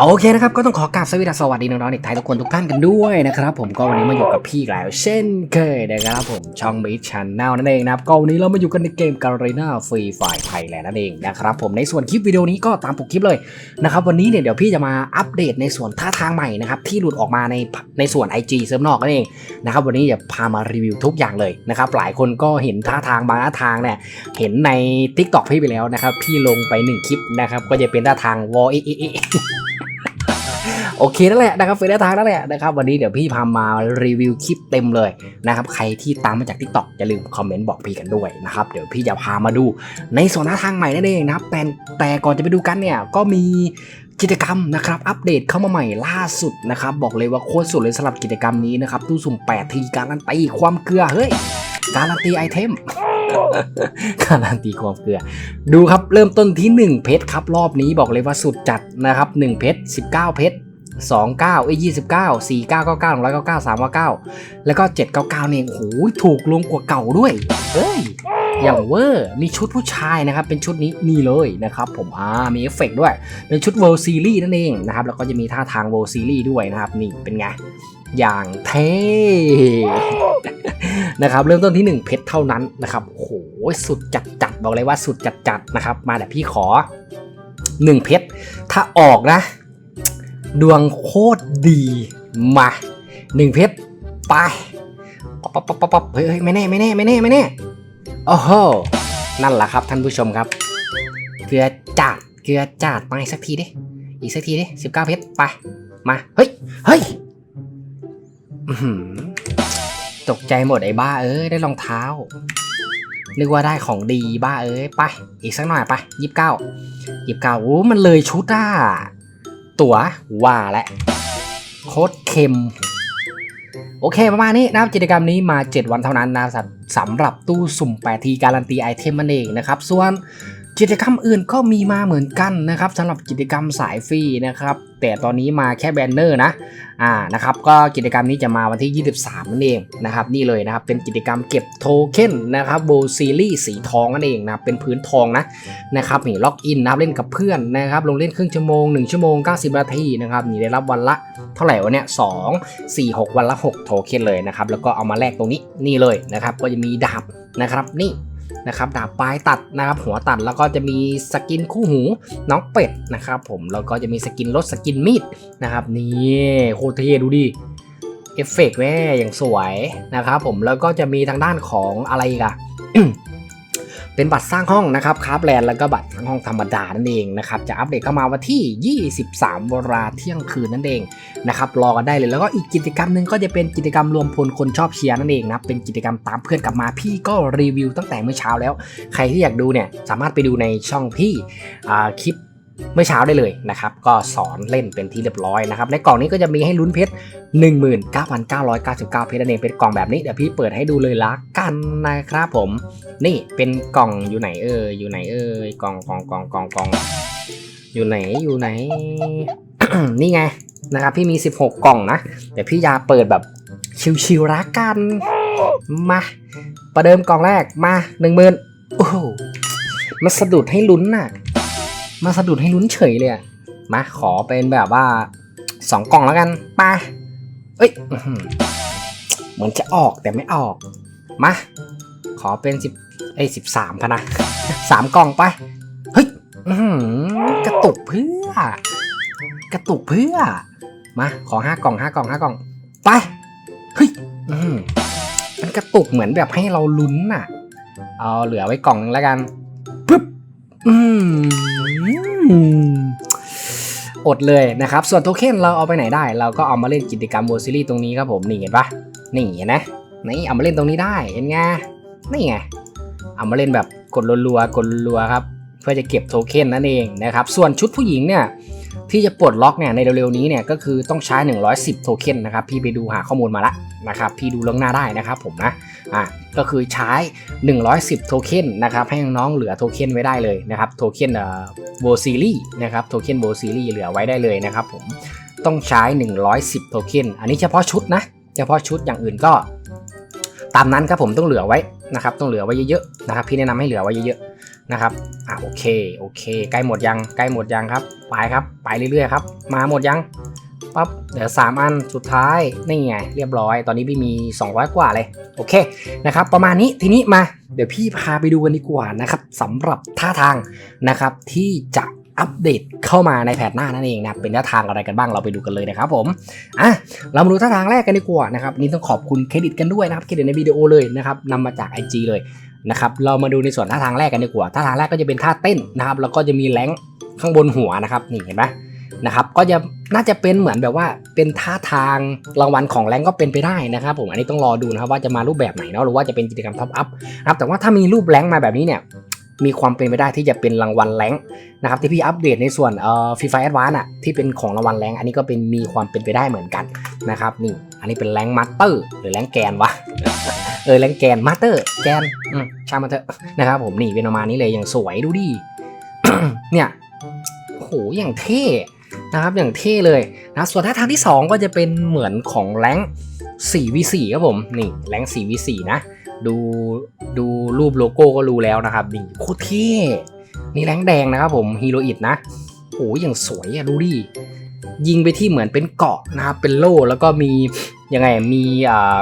โอเคนะครับ ก็ต้องขอกราบสวัสดีสวัสดีน้องๆเด็กไทยทุกคนทุกท่านกันด้วยนะครับผมก็วันนี้มาอยู่กับพี่แล้ว เช่นเคยนะครับผมช่องมิชชันแนลนั่นเองนะครับก็วันนี้เรามาอยู่กันในเกมการีนาฟรีไฟไทยแลนด์นั่นเองนะครับผมในส่วนคลิปวิดีโอนี้ก็ตามปกคลิปเลยนะครับวันนี้เนี่ยเดี๋ยวพี่จะมาอัปเดตในส่วนท่าทางใหม่นะครับที่หลุดออกมาในในส่วน IG เซิร์ฟนอกนั่นเองนะครับวันนี้จะพามารีวิวทุกอย่างเลยนะครับหลายคนก็เห็นท่าทางบางท่าทางเนี่ยเห็นใน t ิ k t o k พี่ไปแล้วนะครับพี่ลงไปหนึ่งคลิปนะครับก็จะเป็นท่าทางวอเอเอเอ โอเคนั่นแหละนะครับเฟซทางนั่นแหละนะครับวันนี้เดี๋ยวพี่พามารีวิวคลิปเต็มเลยนะครับใครที่ตามมาจาก t ิ k t o k อย่าลืมคอมเมนต์บอกพี่กันด้วยนะครับเดี๋ยวพี่จะพามาดูในส่วนหน้าทางใหม่นั่นเองนะครับแต่แต่ก่อนจะไปดูกันเนี่ยก็มีกิจกรรมนะครับอัปเดตเข้ามาใหม่ล่าสุดนะครับบอกเลยว่าโคตรสุดเลยสำหรับกิจกรรมนี้นะครับตู้สุ่ม 8 ทีการันตีความเกลือเฮ้ยการันตีไอเทมการันตีความเกลือ ดูครับเริ่มต้นที่ 1 เพชรครับ รอบนี้บอกเลยว่าสุดจัดนะครับ 1 เพชร 19 เพชร 29เอ้ย29 49 99 199 399 แล้วก็ 799เนี่ยโอ้โหถูกลงกว่าเก่าด้วยเอ้ยอย่างเวอร์มีชุดผู้ชายนะครับ เป็นชุดนี้นี่เลยนะครับ ผมอ่ามีเอฟเฟกด้วย เป็นชุด World Series นั่นเองนะครับ แล้วก็จะมีท่าทาง World Series ด้วยนะครับ นี่เป็นไง อย่างเท่นะครับ เริ่มต้นที่ 1 เพชรเท่านั้นนะครับโอ้โหสุดจัดจัดบอกเลยว่าสุดจัดจัดนะครับ มาแต่พี่ขอ 1 เพชรถ้าออกนะ ดวงโคตรดี มาหนึ่งเพชรไปป๊อปป๊อปป๊อปป๊อปเฮ้ยไม่แน่ไม่แน่ไม่แน่ไม่แน่โอ้โหนั่นแหละครับท่านผู้ชมครับ เกลือจัดเกลือจัดมาอีกสักทีดิอีกสักทีดิสิบเก้าเพชรไปมาเฮ้ยเฮ้ยตกใจหมดไอ้บ้าเอ้ยได้รองเท้านึกว่าได้ของดีบ้าเอ้ยไปอีกสักหน่อยไปยี่สิบเก้ายี่สิบเก้าโอ้มันเลยชุดอะ ตั๋วว่าและ โคตรเค็ม โอเคประมาณนี้นะครับกิจกรรมนี้มา 7 วันเท่านั้นนะสำสำหรับตู้สุ่ม 8 ทีการันตีไอเทมมันเองนะครับ ส่วน กิจกรรมอื่นก็มีมาเหมือนกันนะครับสำหรับกิจกรรมสายฟรีนะครับ แต่ตอนนี้มาแค่แบนเนอร์นะอ่านะครับก็กิจกรรมนี้จะมาวันที่ 23 นั่นเองนะครับนี่เลยนะครับเป็นกิจกรรมเก็บโทเค็นนะครับโบซีรีส์สีทองนั่นเองนะเป็นพื้นทองนะนะครับนี่ล็อกอินนะครับเล่นกับเพื่อนนะครับลงเล่นครึ่งชั่วโมง 1 ชั่วโมง 90 นาทีนะครับนี่ได้รับวันละเท่าไหร่วะเนี่ย2 4 6วันละ 6 โทเค็นเลยนะครับแล้วก็เอามาแลกตรงนี้นี่เลยนะครับก็จะมีดาบนะครับนี่ นะครับดาบปลายตัดนะครับหัวตัดแล้วก็จะมีสกินคู่หูน้องเป็ดนะครับผมแล้วก็จะมีสกินรถสกินมีดนะครับนี่โคตรเท่ดูดิเอฟเฟกต์แม่อย่างสวยนะครับผมแล้วก็จะมีทางด้านของอะไรอีกอะ เป็นบัตรสร้างห้องนะครับคาร์บแลนด์แล้วก็บัตรสร้างห้องธรรมดานั่นเองนะครับจะอัปเดตเข้ามาวันที่ 23เวลาเที่ยงคืนนั่นเองนะครับรอกันได้เลยแล้วก็อีกกิจกรรมหนึ่งก็จะเป็นกิจกรรมรวมพลคนชอบเชียร์นั่นเองนะเป็นกิจกรรมตามเพื่อนกลับมาพี่ก็รีวิวตั้งแต่เมื่อเช้าแล้ว ใครที่อยากดูเนี่ยสามารถไปดูในช่องพี่คลิป เมื่อเช้าได้เลยนะครับ ก็สอนเล่นเป็นที่เรียบร้อยนะครับ ในกล่องนี้ก็จะมีให้ลุ้นเพชร 19,999 เพชรนั่นเองเป็นกล่องแบบนี้ เดี๋ยวพี่เปิดให้ดูเลยละกันนะครับผม นี่เป็นกล่องอยู่ไหนเอ่ยอยู่ไหนเอ่ยกล่องกล่องกล่องกล่องกล่องอยู่ไหนอยู่ไหน นี่ไงนะครับ พี่มี 16 กล่องนะเดี๋ยวพี่ยาเปิดแบบชิวๆรักกันมาประเดิมกล่องแรกมาหนึ่งหมื่นโอ้โหมาสะดุดให้ลุ้นน่ะ มาสะดุดให้ลุ้นเฉยเลยอะมาขอเป็นแบบว่าสองกล่องแล้วกันไปเอ้ยเหมือนจะออกแต่ไม่ออก มา ขอเป็นสิบไอ้สิบสามพะนะสามกล่องไป เฮ้ยกระตุกเพื่อ กระตุกเพื่อ มา ขอห้ากล่องห้ากล่องห้ากล่อง ไป เฮ้ยมันกระตุกเหมือนแบบให้เราลุ้นน่ะ เอาเหลือไว้กล่องนึงแล้วกันปึ๊บ อืม อดเลยนะครับ ส่วนโทเค็นเราเอาไปไหนได้ เราก็เอามาเล่นกิจกรรมโวซิลี่ตรงนี้ครับผม นี่เห็นปะนี่เห็นนะ นี่เอามาเล่นตรงนี้ได้ เห็นไง นี่ไง เอามาเล่นแบบกดรัวๆ กดรัวๆครับ เพื่อจะเก็บโทเค็นนั่นเองนะครับ ส่วนชุดผู้หญิงเนี่ย ที่จะปลดล็อกเนี่ยในเร็วๆนี้เนี่ยก็คือต้องใช้ 110 โทเค็นนะครับพี่ไปดูหาข้อมูลมาละนะครับพี่ดูเรื่องหน้าได้นะครับผมนะอะก็คือใช้ 110 โทเค็นนะครับให้น้องๆเหลือโทเค็นไว้ได้เลยนะครับโทเค็นเอ่อโบซีรีนะครับโทเค็นโบซีรีเหลือไว้ได้เลยนะครับผมต้องใช้ 110 โทเค็นอันนี้เฉพาะชุดนะเฉพาะชุดอย่างอื่นก็ ตามนั้นครับผมต้องเหลือไว้นะครับต้องเหลือไว้เยอะๆนะครับพี่แนะนำให้เหลือไว้เยอะๆ นะครับอะโอเคโอเคใกล้หมดยังใกล้หมดยังครับไปครับไปเรื่อยๆครับมาหมดยังปั๊บเดี๋ยวสามอันสุดท้ายนี่ไงเรียบร้อย ตอนนี้พี่มี 200 กว่าเลยโอเคนะครับประมาณนี้ทีนี้มาเดี๋ยวพี่พาไปดูกันดีกว่านะครับสำหรับท่าทางนะครับที่จะอัปเดตเข้ามาในแพทหน้านั่นเองนะเป็นท่าทางอะไรกันบ้างเราไปดูกันเลยนะครับผมอะเรามาดูท่าทางแรกกันดีกว่านะครับนี่ต้องขอบคุณเครดิตกันด้วยนะครับเครดิตในวิดีโอเลยนะครับนำมาจาก IG เลย นะครับเรามาดูในส่วนท่าทางแรกกันดีกว่าท่าทางแรกก็จะเป็นท่าเต้นนะครับ แล้วก็จะมีแรงข้างบนหัวนะครับนี่เห็นไหมนะครับก็จะน่าจะเป็นเหมือนแบบว่าเป็นท่าทางรางวัลของแรงก็เป็นไปได้นะครับผมอันนี้ต้องรอดูนะครับว่าจะมารูปแบบไหนเนาะหรือว่าจะเป็นกิจกรรมท็อปอัพนะครับแต่ว่าถ้ามีรูปแรงมาแบบนี้เนี่ยมีความเป็นไปได้ที่จะเป็นรางวัลแรงนะครับที่พี่อัปเดตในส่วนเอ่อฟีฟ่าแอดวานอะที่เป็นของรางวัลแรงอันนี้ก็เป็นมีความเป็นไปได้เหมือนกันนะครับนี่อันนี้เป็นแรงมาสเตอร์หรือแรงแกนวะ เออแรงค์แกนมาสเตอร์แกนอืมช่างมันเถอะนะครับผมนี่เป็นประมาณนี้เลยอย่างสวยดูดิเนี่ยโอ้โหอย่างเท่นะครับอย่างเท่เลยนะส่วนท่าทางที่ 2 ก็จะเป็นเหมือนของแรงค์ 4v4 ครับผมนี่แรงค์ 4v4 นะดูดูรูปโลโก้ก็รู้แล้วนะครับนี่โคตรเท่นี่แรงค์แดงนะครับผมฮีโรอิดนะโอ้ยอย่างสวยอะดูดิยิงไปที่เหมือนเป็นเกาะนะครับเป็นโล่แล้วก็มียังไงมีอ่า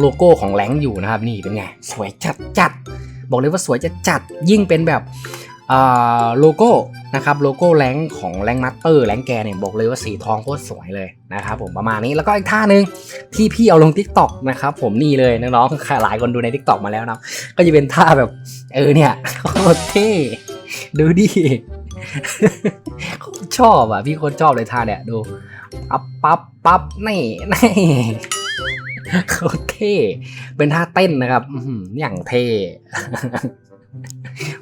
โลโก้ของแรงอยู่นะครับนี่เป็นไงสวยจัดจัดบอกเลยว่าสวยจัดจัดยิ่งเป็นแบบโลโก้นะครับโลโก้แรงของแรงมัตเตอร์แรงแกเนี่ยบอกเลยว่าสีทองโคตรสวยเลยนะครับผมประมาณนี้แล้วก็อีกท่าหนึ่งที่พี่เอาลง t ิ k t o k นะครับผมนี่เลยน้องๆหลายคนดูใน t ิ k t o k มาแล้วนะก็จะเป็นท่าแบบเออเนี่ยโคตรเท่ดูดิชอบอะพี่คนชอบเลยท่าเนี่ยดูปั๊บปั๊บปั๊บนี่นี่ โคตรเท่ เป็นท่าเต้นนะครับอย่างเท่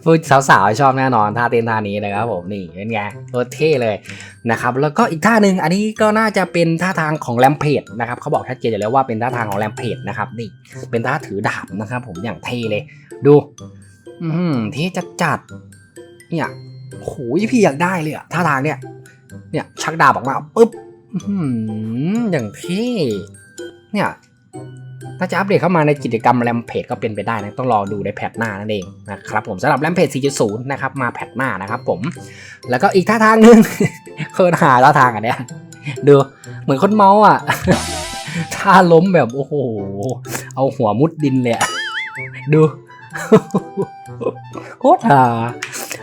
ผู้สาวๆชอบแน่นอนท่าเต้นท่านี้นะครับผมนี่เป็นไงโคตรเท่เลยนะครับแล้วก็อีกท่าหนึ่งอันนี้ก็น่าจะเป็นท่าทางของแรมเพจนะครับเขาบอกชัดเจนอยู่แล้วว่าเป็นท่าทางของแรมเพจนะครับนี่เป็นท่าถือดาบนะครับ ผมอย่างเท่เลย ดู อืมเท่จัดจัดเนี่ยโหยพี่อยากได้เลยอะท่าทางเนี่ย เนี่ยชักดาบออกมาปุ๊บอย่างเท่ เนี่ยถ้าจะอัปเดตเข้ามาในกิจกรรมแรมเพจก็เป็นไปได้นะต้องรอดูในแพทหน้านั่นเองนะครับผมสำหรับแรมเพจ4.0 นะครับมาแพทหน้านะครับผม แล้วก็อีกท่าทางหนึ่งเคยหาท่าทางอันเนี้ยดูเหมือนคนเมาอะท่าล้มแบบโอ้โหเอาหัวมุดดินเลยดูโคตรหา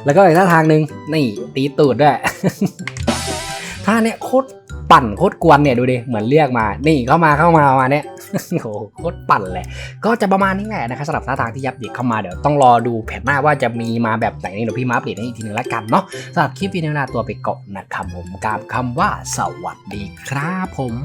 แล้วก็อีกท่าทางหนึ่งนี่ตีตูดด้วยท่าเนี้ยโคตร ปั่นโคตรกวนเนี่ยดูดิ เหมือนเรียกมา นี่เข้ามาเข้ามามาเนี่ยโอ้โคตรปั่นเลย ก็จะประมาณนี้แหละนะครับสำหรับท่าทางที่ยับเด็กเข้ามาเดี๋ยวต้องรอดูแผนหน้าว่าจะมีมาแบบไหนเดี๋ยวพี่มาร์ปเดตให้อีกทีนึงละกันเนาะสำหรับคลิปวิดีโอหน้าตัวไปเกาะนะครับผมกาบคำว่าสวัสดีครับผม